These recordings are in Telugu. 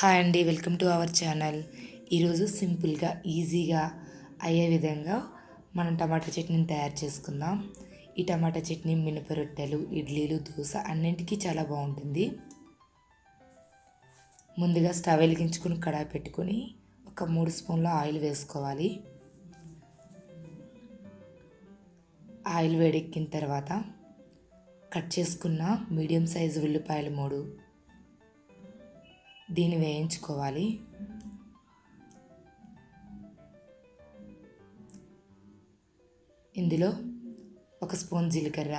హాయ్ అండి వెల్కమ్ టు అవర్ ఛానల్. ఈరోజు సింపుల్గా ఈజీగా అయ్యే విధంగా మనం టమాటా చట్నీని తయారు చేసుకుందాం. ఈ టమాటా చట్నీ మినప రొట్టెలు ఇడ్లీలు దోశ అన్నింటికీ చాలా బాగుంటుంది. ముందుగా స్టవ్ వెలిగించుకుని కడాయి పెట్టుకొని ఒక మూడు స్పూన్ల ఆయిల్ వేసుకోవాలి. ఆయిల్ వేడెక్కిన తర్వాత కట్ చేసుకున్న మీడియం సైజు ఉల్లిపాయలు మూడు దీన్ని వేయించుకోవాలి. ఇందులో ఒక స్పూన్ జీలకర్ర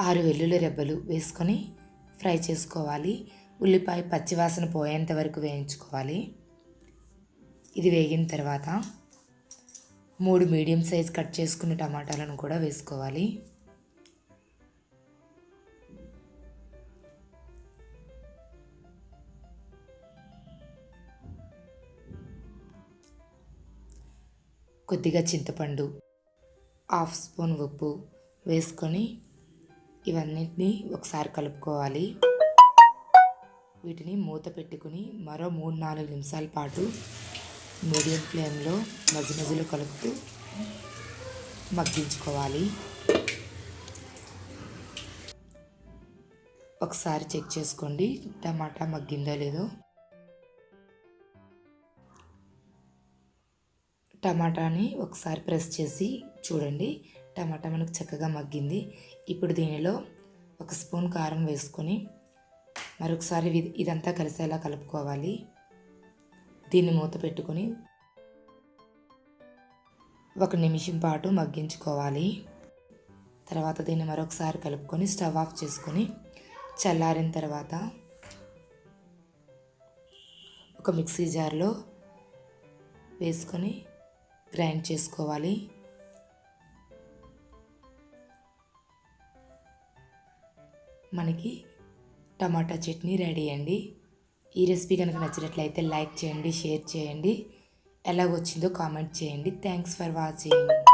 ఆరు వెల్లుల్లి రెబ్బలు వేసుకొని ఫ్రై చేసుకోవాలి. ఉల్లిపాయ పచ్చివాసన పోయేంత వరకు వేయించుకోవాలి. ఇది వేగిన తర్వాత మూడు మీడియం సైజ్ కట్ చేసుకున్న టమాటాలను కూడా వేసుకోవాలి. కొద్దిగా చింతపండు హాఫ్ స్పూన్ ఉప్పు వేసుకొని ఇవన్నిటిని ఒకసారి కలుపుకోవాలి. వీటిని మూత పెట్టుకుని మరో మూడు నాలుగు నిమిషాల పాటు మీడియం ఫ్లేమ్లో మధ్య మధ్యలో కలుపుతూ మగ్గించుకోవాలి. ఒకసారి చెక్ చేసుకోండి టమాటా మగ్గిందో లేదో. టమాటాని ఒకసారి ప్రెస్ చేసి చూడండి. టమాటా మనకు చక్కగా మగ్గింది. ఇప్పుడు దీనిలో ఒక స్పూన్ కారం వేసుకొని మరొకసారి ఇదంతా కలిసేలా కలుపుకోవాలి. దీన్ని మూత పెట్టుకొని ఒక నిమిషం పాటు మగ్గించుకోవాలి. తర్వాత దీన్ని మరొకసారి కలుపుకొని స్టవ్ ఆఫ్ చేసుకొని చల్లారిన తర్వాత ఒక మిక్సీ జార్లో వేసుకొని గ్రైండ్ చేసుకోవాలి. మనకి టమాటా చట్నీ రెడీ అండి. ఈ రెసిపీ కనుక నచ్చినట్లయితే లైక్ చేయండి షేర్ చేయండి. ఎలాగొచ్చిందో కామెంట్ చేయండి. Thanks for watching.